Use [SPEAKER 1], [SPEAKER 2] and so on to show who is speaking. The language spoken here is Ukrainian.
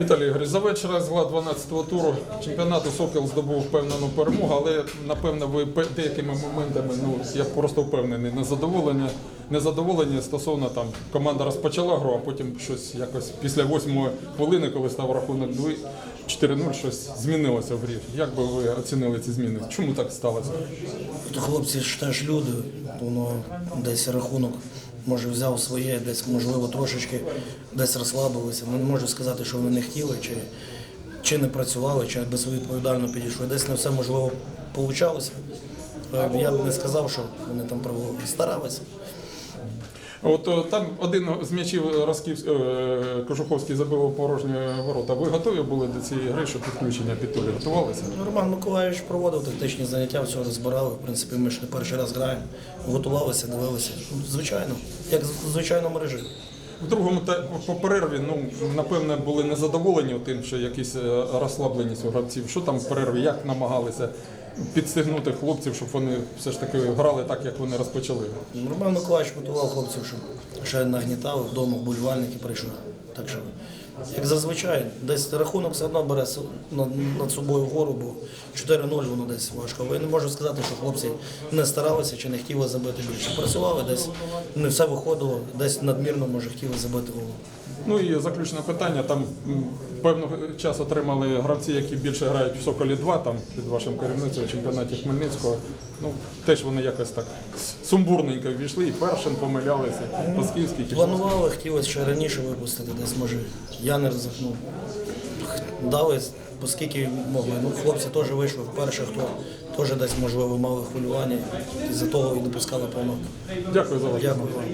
[SPEAKER 1] Віталій Ігорович, за вечора з 12-го туру чемпіонату Сокіл здобув впевнену перемогу, але напевно ви деякими моментами, ну я просто впевнений, незадоволені, незадоволені стосовно там команда розпочала гру, а потім щось якось після восьмої хвилини, коли став рахунок 2 4-0, щось змінилося в грі. Як би ви оцінили ці зміни? Чому так сталося?
[SPEAKER 2] Хлопці ж теж люди, воно десь рахунок може взяв своє, десь можливо трошечки десь розслабилися. Не можу сказати, що вони не хотіли, чи, чи не працювали, чи безвідповідально підійшли. Десь не все можливо получалося. Е, Я б не сказав, що вони там. Старалися.
[SPEAKER 1] От е, там один з м'ячів Росків, е, Кожуховський забив у порожні ворота. Ви готові були до цієї гри, щоб підключення під Толі? Готувалися?
[SPEAKER 2] Роман Миколаївич проводив тактичні заняття, все розбирали. В принципі, ми ж не перший раз граємо. Готувалися, дивилися. Звичайно, як в звичайному режимі.
[SPEAKER 1] В другому та по перерві, ну напевне, були незадоволені тим, що якісь е, розслабленість у гравців. Що там в перерві, як намагалися підстегнути хлопців, щоб вони все ж таки грали так, як вони розпочали.
[SPEAKER 2] Роман Миколаївич готував хлопців, щоб ще нагнітав вдома, вболівальники прийшли. Так що, як зазвичай, десь рахунок все одно бере над, собою вгору, бо 4-0 воно десь важко. Я не можу сказати, що хлопці не старалися чи не хотіли забити більше. Працювали десь, не все виходило, десь надмірно, може, хотіли забити голову.
[SPEAKER 1] Ну і заключне питання. Там м, певного час отримали гравці, які більше грають в Соколі 2 там під вашим керівництвом чемпіонаті Хмельницького. Ну теж вони якось так сумбурненько ввійшли і першим помилялися. Пасківський
[SPEAKER 2] Планували, хотілося ще раніше випустити, десь може я не ризикнув. Дали, оскільки могли. Ну, хлопці теж вийшли вперше, хто теж десь, можливо, мали хвилювання, і за того і допускали помилки.
[SPEAKER 1] Дякую за увагу.
[SPEAKER 2] Дякую вам.